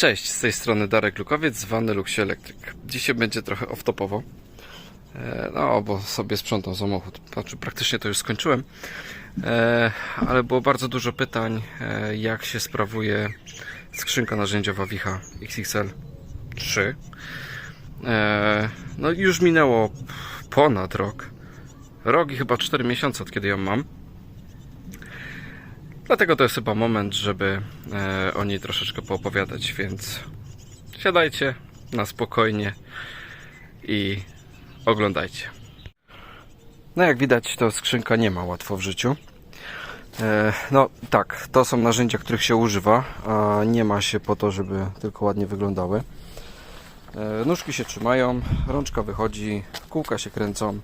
Cześć, z tej strony Darek Lukowiec, zwany Luxie Elektryk. Dzisiaj będzie trochę off-topowo. E, No, bo sobie sprzątam samochód. Znaczy, praktycznie to już skończyłem. E, Ale było bardzo dużo pytań, e, jak się sprawuje skrzynka narzędziowa Wicha XXL 3. E, No już minęło ponad rok. Rok i chyba 4 miesiące od kiedy ją mam. Dlatego to jest chyba moment, żeby e, o niej troszeczkę poopowiadać, więc siadajcie na spokojnie i oglądajcie. No jak widać, to skrzynka nie ma łatwo w życiu. E, no tak, to są narzędzia, których się używa, a nie ma się po to, żeby tylko ładnie wyglądały. E, nóżki się trzymają, rączka wychodzi, kółka się kręcą.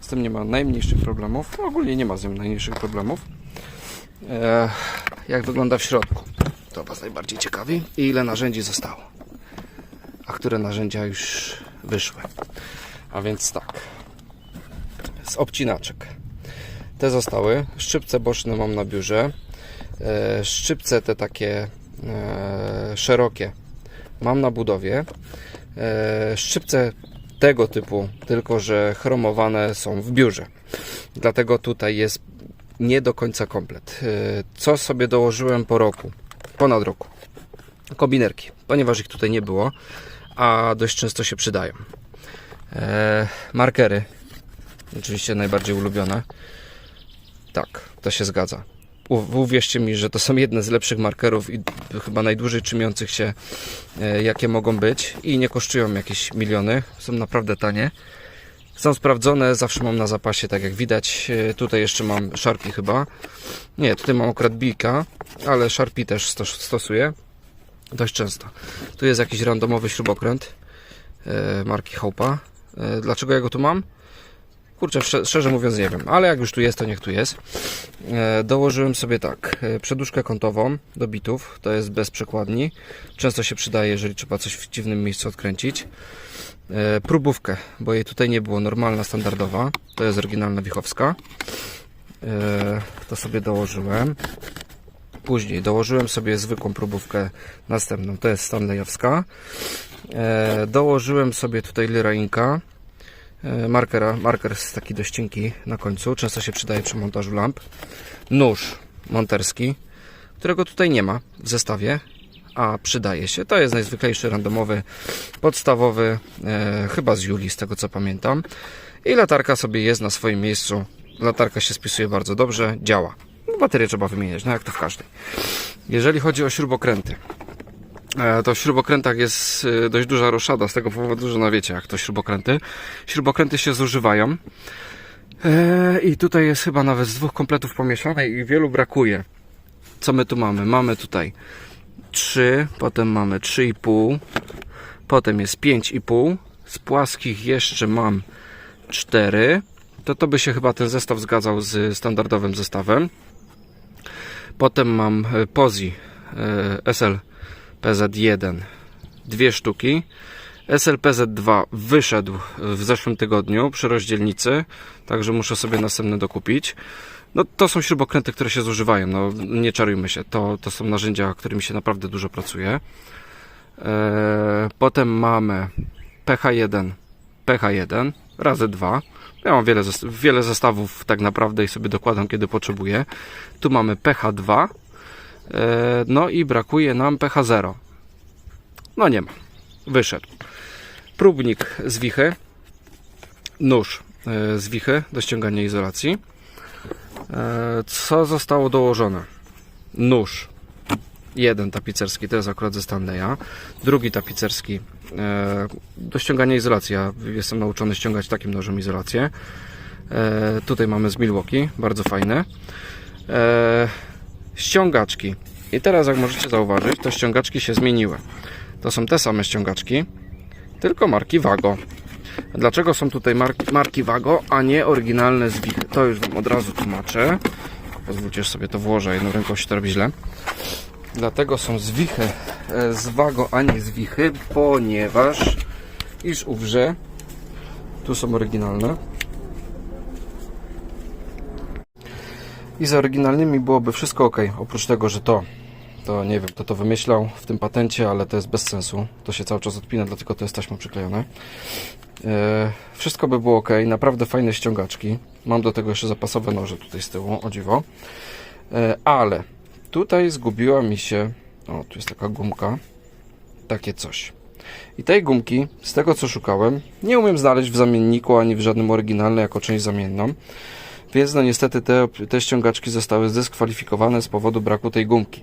Z tym nie ma najmniejszych problemów. Ogólnie nie ma z tym najmniejszych problemów. E, jak wygląda w środku. To Was najbardziej ciekawi. I ile narzędzi zostało. A które narzędzia już wyszły. A więc tak. Z obcinaczek. Te zostały. Szczypce boczne mam na biurze. E, szczypce te takie e, szerokie mam na budowie. Szczypce tego typu, tylko że chromowane są w biurze. Dlatego tutaj jest nie do końca komplet. Yy, Co sobie dołożyłem po roku, ponad roku? Kombinerki, ponieważ ich tutaj nie było, a dość często się przydają. Eee, markery, oczywiście najbardziej ulubione. Tak, to się zgadza. Uwierzcie mi, że to są jedne z lepszych markerów i chyba najdłużej trzymiących się, e, jakie mogą być i nie kosztują jakieś miliony, są naprawdę tanie. Są sprawdzone, zawsze mam na zapasie, tak jak widać. E, Tutaj jeszcze mam Sharpie chyba. Nie, tutaj mam akurat Bika, ale Sharpie też stos- stosuję. Dość często. Tu jest jakiś randomowy śrubokręt e, marki Hopa. E, Dlaczego ja go tu mam? Kurczę, szczerze, mówiąc nie wiem, ale jak już tu jest, to niech tu jest. E, Dołożyłem sobie tak, e, przeduszkę kątową do bitów, to jest bez przekładni. Często się przydaje, jeżeli trzeba coś w dziwnym miejscu odkręcić e, próbówkę, bo jej tutaj nie było, normalna, standardowa. To jest oryginalna wichowska. To sobie dołożyłem. Później dołożyłem sobie zwykłą próbówkę następną, to jest Stanleyowska. Dołożyłem sobie tutaj Lyrainka. E, markera, marker jest taki dość cienki na końcu, często się przydaje przy montażu lamp. Nóż monterski, którego tutaj nie ma w zestawie, a przydaje się. To jest najzwyklejszy randomowy, podstawowy, e, chyba z Julii, z tego co pamiętam. I latarka sobie jest na swoim miejscu. Latarka się spisuje bardzo dobrze, działa. Baterię trzeba wymieniać, no jak to w każdej. Jeżeli chodzi o śrubokręty, to w śrubokrętach jest e, dość duża roszada z tego powodu, że no wiecie jak to śrubokręty. Śrubokręty się zużywają. E, I tutaj jest chyba nawet z dwóch kompletów pomieszane i wielu brakuje. Co my tu mamy? Mamy tutaj 3, potem mamy 3,5, potem jest 5,5, z płaskich jeszcze mam 4, to to by się chyba ten zestaw zgadzał z standardowym zestawem. Potem mam e, Pozi e, SL PZ1, dwie sztuki. SLPZ2 wyszedł w zeszłym tygodniu przy rozdzielnicy, także muszę sobie następny dokupić. No to są śrubokręty, które się zużywają, no nie czarujmy się, to, to są narzędzia, którymi się naprawdę dużo pracuje. Eee, potem mamy PH1, PH1 razy 2. Ja mam wiele, wiele zestawów tak naprawdę i sobie dokładam kiedy potrzebuję. Tu mamy PH2, eee, no i brakuje nam PH0. No nie ma, wyszedł. Próbnik z wichy, nóż e, z wichy do ściągania izolacji. E, Co zostało dołożone? Nóż. Jeden tapicerski, to jest akurat ze Stanleya. Drugi tapicerski e, do ściągania izolacji. Ja jestem nauczony ściągać takim nożem izolację. E, Tutaj mamy z Milwaukee, bardzo fajne. Ściągaczki. I teraz, jak możecie zauważyć, to ściągaczki się zmieniły. To są te same ściągaczki, tylko marki Wago. Dlaczego są tutaj marki, marki Wago, a nie oryginalne z Wichy? To już Wam od razu tłumaczę. Pozwólcie, że sobie to włożę, jedną ręką się to robi źle. Dlatego są z Wichy, e, z Wago, a nie z Wichy, ponieważ iż ówrze, tu są oryginalne. I z oryginalnymi byłoby wszystko ok, oprócz tego, że to To nie wiem, kto to wymyślał w tym patencie, ale to jest bez sensu. To się cały czas odpina, dlatego to jest taśmą przyklejone. E, wszystko by było ok, naprawdę fajne ściągaczki. Mam do tego jeszcze zapasowe noże tutaj z tyłu, o dziwo. E, ale tutaj zgubiła mi się. O, tu jest taka gumka. Takie coś. I tej gumki, z tego co szukałem, nie umiem znaleźć w zamienniku ani w żadnym oryginalnym jako część zamienną. Więc no niestety te, te ściągaczki zostały zdyskwalifikowane z powodu braku tej gumki.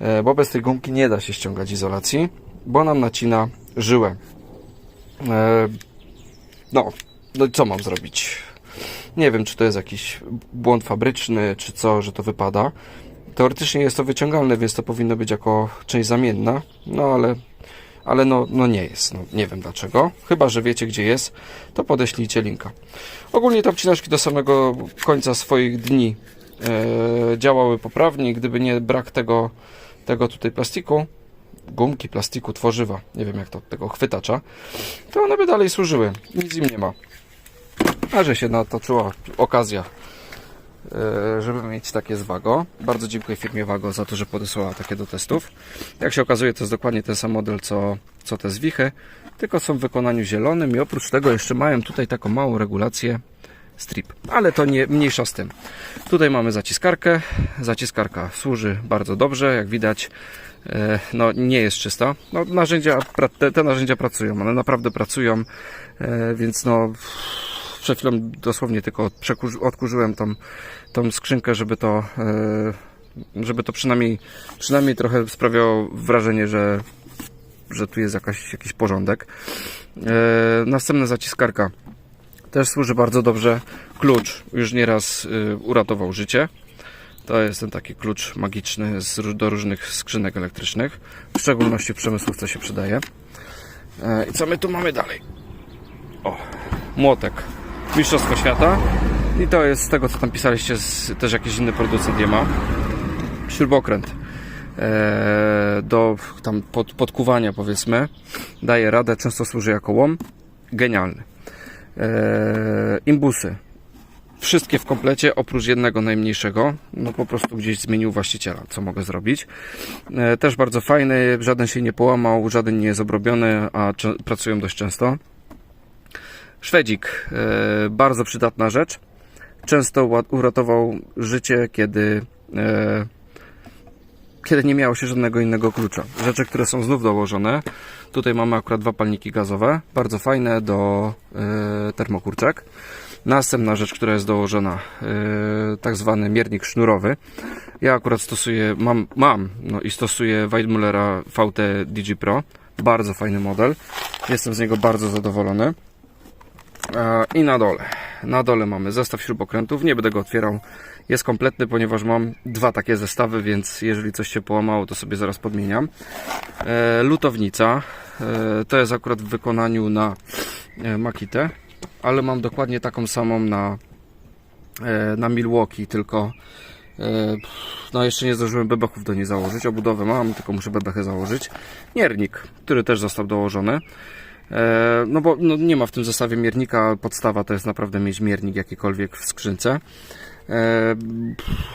E, Bo bez tej gumki nie da się ściągać izolacji, bo nam nacina żyłę. E, No, no i co mam zrobić? Nie wiem, czy to jest jakiś błąd fabryczny, czy co, że to wypada. Teoretycznie jest to wyciągalne, więc to powinno być jako część zamienna, no ale, ale no, no nie jest. No, nie wiem dlaczego. Chyba, że wiecie, gdzie jest, to podeślijcie linka. Ogólnie te obcinaczki do samego końca swoich dni e, działały poprawnie. Gdyby nie brak tego, tego tutaj plastiku, gumki, plastiku, tworzywa, nie wiem jak to, tego chwytacza, to one by dalej służyły. Nic im nie ma. A że się natoczyła okazja, żeby mieć takie z Wago. Bardzo dziękuję firmie Wago za to, że podesłała takie do testów. Jak się okazuje, to jest dokładnie ten sam model, co, co te zwichy, tylko są w wykonaniu zielonym i oprócz tego jeszcze mają tutaj taką małą regulację strip, ale to nie mniejsza z tym. Tutaj mamy zaciskarkę. Zaciskarka służy bardzo dobrze, jak widać. e, No, nie jest czysta. No, narzędzia, te, te narzędzia pracują, one naprawdę pracują, e, więc no, przed chwilą dosłownie tylko odkurzyłem tą, tą skrzynkę, żeby to, e, żeby to przynajmniej, przynajmniej trochę sprawiało wrażenie, że, że tu jest jakaś, jakiś porządek. E, Następna zaciskarka też służy bardzo dobrze. Klucz już nieraz y, uratował życie. To jest ten taki klucz magiczny do różnych skrzynek elektrycznych. W szczególności w przemysłówce się przydaje. E, I co my tu mamy dalej? O, młotek. Mistrzostwo świata. I to jest z tego, co tam pisaliście, z, też jakiś inny producent je ma. Śrubokręt e, do tam pod, podkuwania powiedzmy. Daje radę, często służy jako łom. Genialny. E, imbusy. Wszystkie w komplecie, oprócz jednego najmniejszego. No po prostu gdzieś zmienił właściciela, co mogę zrobić. E, też bardzo fajny, żaden się nie połamał, żaden nie jest obrobiony, a pracują dość często. Szwedzik, e, bardzo przydatna rzecz. Często uratował życie, kiedy, e, kiedy nie miało się żadnego innego klucza. Rzeczy, które są znów dołożone. Tutaj mamy akurat dwa palniki gazowe, bardzo fajne do e, termokurczek. Następna rzecz, która jest dołożona, tak zwany miernik sznurowy. Ja akurat stosuję, mam, mam no i stosuję Weidmullera VT Digi Pro. Bardzo fajny model. Jestem z niego bardzo zadowolony. I na dole. Na dole mamy zestaw śrubokrętów. Nie będę go otwierał. Jest kompletny, ponieważ mam dwa takie zestawy, więc jeżeli coś się połamało, to sobie zaraz podmieniam. E, lutownica. E, to jest akurat w wykonaniu na e, Makitę, ale mam dokładnie taką samą na, na Milwaukee, tylko no jeszcze nie zdążyłem bebechów do niej założyć. Obudowę mam, tylko muszę bebechy założyć. Miernik, który też został dołożony. E, No bo no nie ma w tym zestawie miernika, podstawa to jest naprawdę mieć miernik jakikolwiek w skrzynce. E,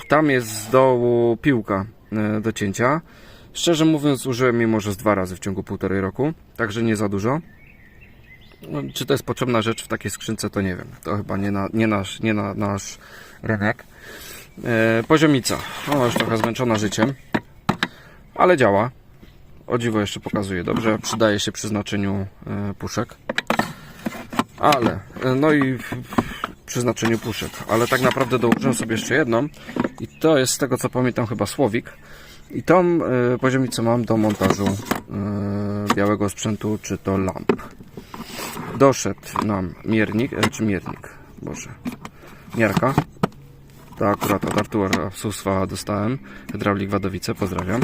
Tam jest z dołu piłka e, do cięcia. Szczerze mówiąc użyłem jej może z dwa razy w ciągu półtorej roku, także nie za dużo. No, czy to jest potrzebna rzecz w takiej skrzynce, to nie wiem. To chyba nie, na, nie, nasz, nie na nasz rynek. Poziomica. Ona już trochę zmęczona życiem, ale działa. O dziwo jeszcze pokazuje dobrze. Przydaje się przy znaczeniu e, puszek. Ale, e, no i przy znaczeniu puszek. Ale tak naprawdę dołożyłem sobie jeszcze jedną. I to jest z tego co pamiętam chyba Słowik. I tą e, poziomicę mam do montażu białego sprzętu, czy to lamp. Doszedł nam miernik, czy miernik, boże, miarka. To akurat od Artura Suswa dostałem. Hydraulik Wadowice, pozdrawiam.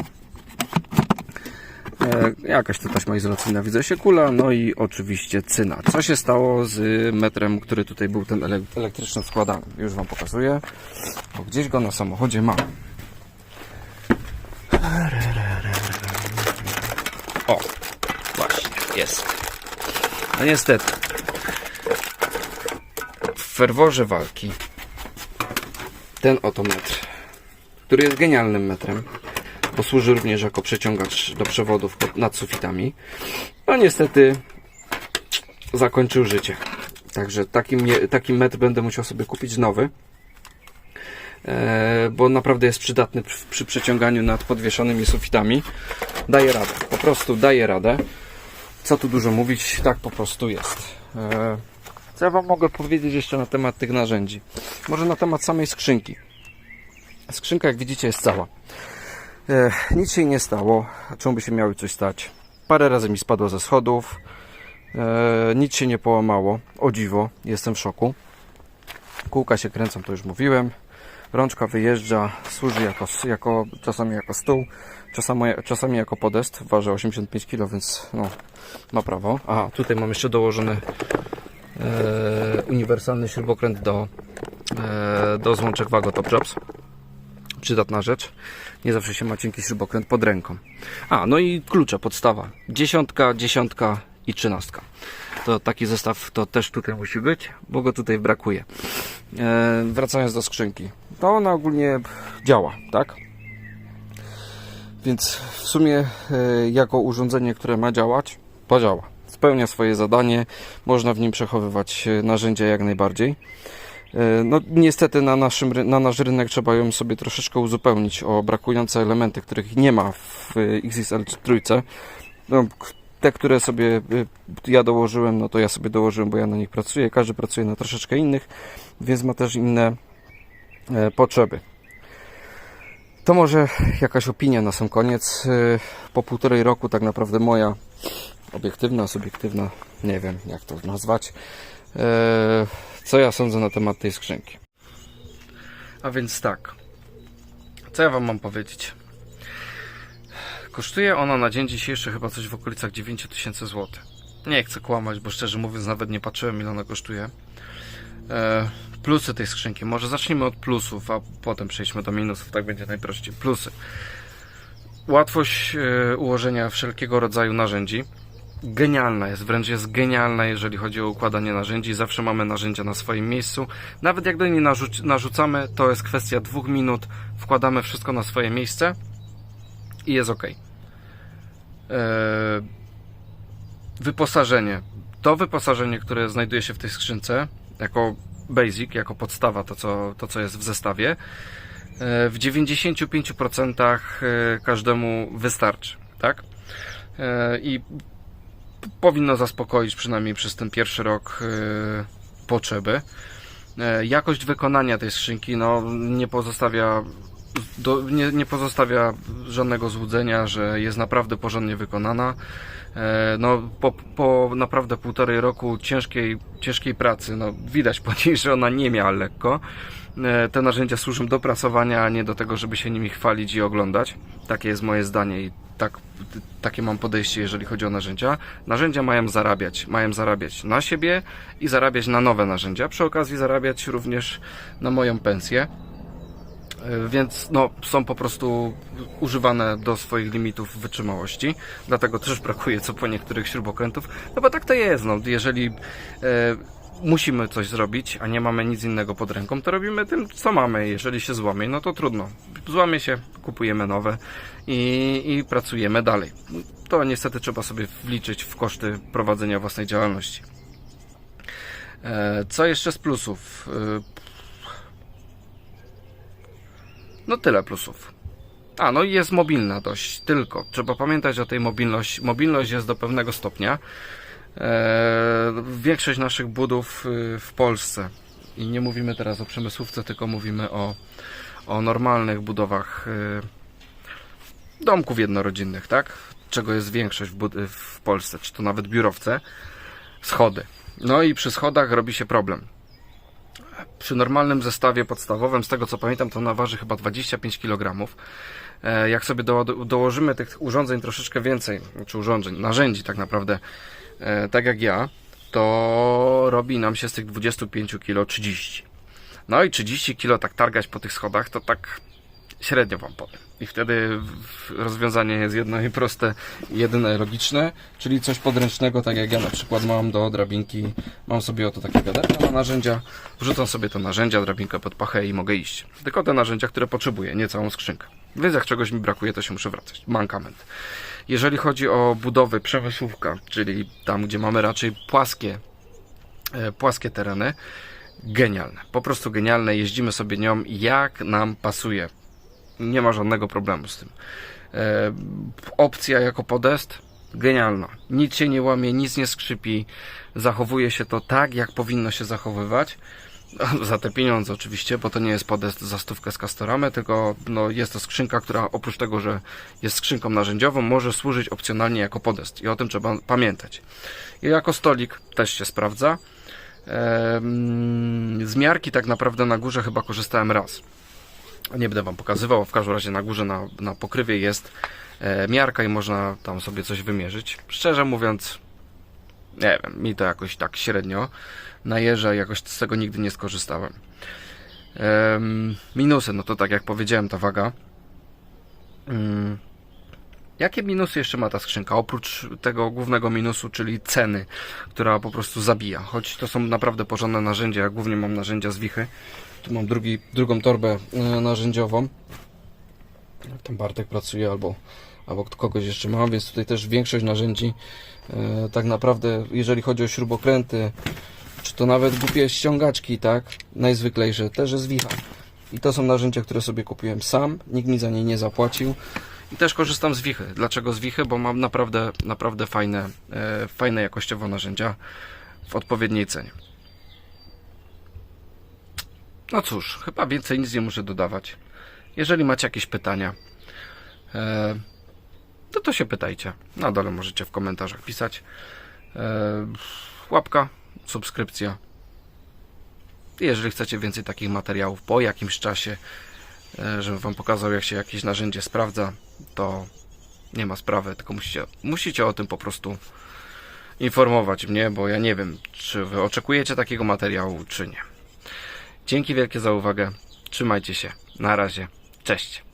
E, jakaś tu taśma izolacyjna widzę się kula, no i oczywiście cyna. Co się stało z metrem, który tutaj był ten ele- elektryczny składany? Już Wam pokazuję, bo gdzieś go na samochodzie mam. O, właśnie, jest. No niestety, w ferworze walki ten oto metr, który jest genialnym metrem, Posłuży również jako przeciągacz do przewodów pod- nad sufitami. No niestety zakończył życie. Także taki, taki metr będę musiał sobie kupić nowy. E, bo naprawdę jest przydatny przy, przy przeciąganiu nad podwieszonymi sufitami. Daje radę, po prostu daje radę. Co tu dużo mówić, tak po prostu jest. E, co ja Wam mogę powiedzieć jeszcze na temat tych narzędzi? Może na temat samej skrzynki. Skrzynka, jak widzicie, jest cała. E, nic się nie stało. Czemu by się miały coś stać? Parę razy mi spadło ze schodów. E, nic się nie połamało. O dziwo, jestem w szoku. Kółka się kręcą, to już mówiłem. Rączka wyjeżdża, służy jako, jako czasami jako stół, czasami, czasami jako podest. Waży 85 kg, więc no, ma prawo. A tutaj mam jeszcze dołożony e, uniwersalny śrubokręt do, e, do złączek Wago Top Jobs. Przydatna rzecz. Nie zawsze się ma cienki śrubokręt pod ręką. A, no i klucze, podstawa. Dziesiątka, dziesiątka i trzynastka. To taki zestaw to też tutaj musi być, bo go tutaj brakuje. E, wracając do skrzynki. To ona ogólnie działa, tak? Więc w sumie e, jako urządzenie, które ma działać, podziała. Spełnia swoje zadanie, można w nim przechowywać e, narzędzia jak najbardziej. E, No, niestety na, naszym, na nasz rynek trzeba ją sobie troszeczkę uzupełnić o brakujące elementy, których nie ma w e, XXL trójce. No, te, które sobie e, ja dołożyłem, no to ja sobie dołożyłem, bo ja na nich pracuję. Każdy pracuje na troszeczkę innych, więc ma też inne potrzeby. To może jakaś opinia na sam koniec. Po półtorej roku tak naprawdę moja obiektywna, subiektywna, nie wiem jak to nazwać. Co ja sądzę na temat tej skrzynki? A więc tak. Co ja Wam mam powiedzieć? Kosztuje ona na dzień dzisiejszy chyba coś w okolicach 9000 zł. Nie chcę kłamać, bo szczerze mówiąc nawet nie patrzyłem ile ona kosztuje. E, plusy tej skrzynki. Może zacznijmy od plusów, a potem przejdźmy do minusów. Tak będzie najprościej. Plusy. Łatwość e, ułożenia wszelkiego rodzaju narzędzi. Genialna jest, wręcz jest genialna, jeżeli chodzi o układanie narzędzi. Zawsze mamy narzędzia na swoim miejscu. Nawet jak do niej narzuc- narzucamy, to jest kwestia dwóch minut. Wkładamy wszystko na swoje miejsce i jest ok. Wyposażenie. To wyposażenie, które znajduje się w tej skrzynce, jako basic, jako podstawa, to co, to co jest w zestawie, e, w 95% e, każdemu wystarczy, tak? E, I powinno zaspokoić przynajmniej przez ten pierwszy rok e, potrzeby. E, Jakość wykonania tej skrzynki no, nie pozostawia do, nie, nie pozostawia żadnego złudzenia, że jest naprawdę porządnie wykonana. E, No, po, po naprawdę półtorej roku ciężkiej, ciężkiej pracy, no, widać po niej, że ona nie miała lekko. Te narzędzia służą do prasowania, a nie do tego, żeby się nimi chwalić i oglądać. Takie jest moje zdanie i tak, takie mam podejście, jeżeli chodzi o narzędzia. Narzędzia mają zarabiać. Mają zarabiać na siebie i zarabiać na nowe narzędzia. Przy okazji zarabiać również na moją pensję. E, Więc no, są po prostu używane do swoich limitów wytrzymałości. Dlatego też brakuje co po niektórych śrubokrętów. No bo tak to jest. No, jeżeli e, musimy coś zrobić, a nie mamy nic innego pod ręką, to robimy tym, co mamy. Jeżeli się złamie, no to trudno. Złamie się, kupujemy nowe i, i pracujemy dalej. To niestety trzeba sobie wliczyć w koszty prowadzenia własnej działalności. E, Co jeszcze z plusów? E, No tyle plusów. A, no i jest mobilna dość, tylko. Trzeba pamiętać o tej mobilności. Mobilność jest do pewnego stopnia. Eee, większość naszych budów y, w Polsce, i nie mówimy teraz o przemysłówce, tylko mówimy o, o normalnych budowach y, domków jednorodzinnych, tak? Czego jest większość w, w Polsce, czy to nawet biurowce, schody. No i przy schodach robi się problem przy normalnym zestawie podstawowym, z tego co pamiętam, to ona waży chyba 25 kg. E, Jak sobie do, dołożymy tych urządzeń troszeczkę więcej, czy urządzeń, narzędzi tak naprawdę, e, tak jak ja, to robi nam się z tych 25 kg 30. No i 30 kg tak targać po tych schodach, to tak średnio wam powiem. I wtedy rozwiązanie jest jedno i proste, jedyne logiczne, czyli coś podręcznego, tak jak ja na przykład mam do drabinki, mam sobie oto takie wiaderko na narzędzia, wrzucam sobie te narzędzia, drabinkę pod pachę i mogę iść. Tylko te narzędzia, które potrzebuję, nie całą skrzynkę. Więc jak czegoś mi brakuje, to się muszę wracać. Mankament. Jeżeli chodzi o budowy przemysłówka, czyli tam, gdzie mamy raczej płaskie, e, płaskie tereny, genialne. Po prostu genialne. Jeździmy sobie nią jak nam pasuje. Nie ma żadnego problemu z tym. E, opcja jako podest genialna. Nic się nie łamie, nic nie skrzypi. Zachowuje się to tak, jak powinno się zachowywać. Za te pieniądze oczywiście, bo to nie jest podest za stówkę z Castoramy, tylko no, jest to skrzynka, która oprócz tego, że jest skrzynką narzędziową, może służyć opcjonalnie jako podest i o tym trzeba pamiętać. I jako stolik też się sprawdza. Z miarki tak naprawdę na górze chyba korzystałem raz. Nie będę Wam pokazywał, w każdym razie na górze na, na pokrywie jest e, miarka i można tam sobie coś wymierzyć. Szczerze mówiąc, nie wiem, mi to jakoś tak średnio najeżdża, jakoś z tego nigdy nie skorzystałem. Em, minusy, no to tak jak powiedziałem, ta waga. Mm, Jakie minusy jeszcze ma ta skrzynka? Oprócz tego głównego minusu, czyli ceny, która po prostu zabija. Choć to są naprawdę porządne narzędzia, ja głównie mam narzędzia z Wichy. Tu mam drugi, drugą torbę e, narzędziową. Tam Bartek pracuje albo, albo kogoś jeszcze mam, więc tutaj też większość narzędzi e, tak naprawdę, jeżeli chodzi o śrubokręty, czy to nawet głupie ściągaczki, tak, najzwyklejsze, też jest Wicha. I to są narzędzia, które sobie kupiłem sam, nikt mi za nie nie zapłacił. I też korzystam z Wichy. Dlaczego z Wichy? Bo mam naprawdę, naprawdę fajne, e, fajne jakościowo narzędzia w odpowiedniej cenie. No cóż, chyba więcej nic nie muszę dodawać. Jeżeli macie jakieś pytania, e, to to się pytajcie. Na dole możecie w komentarzach pisać. E, łapka, subskrypcja. Jeżeli chcecie więcej takich materiałów po jakimś czasie, e, żebym Wam pokazał, jak się jakieś narzędzie sprawdza, to nie ma sprawy, tylko musicie, musicie o tym po prostu informować mnie, bo ja nie wiem, czy Wy oczekujecie takiego materiału, czy nie. Dzięki wielkie za uwagę. Trzymajcie się. Na razie. Cześć.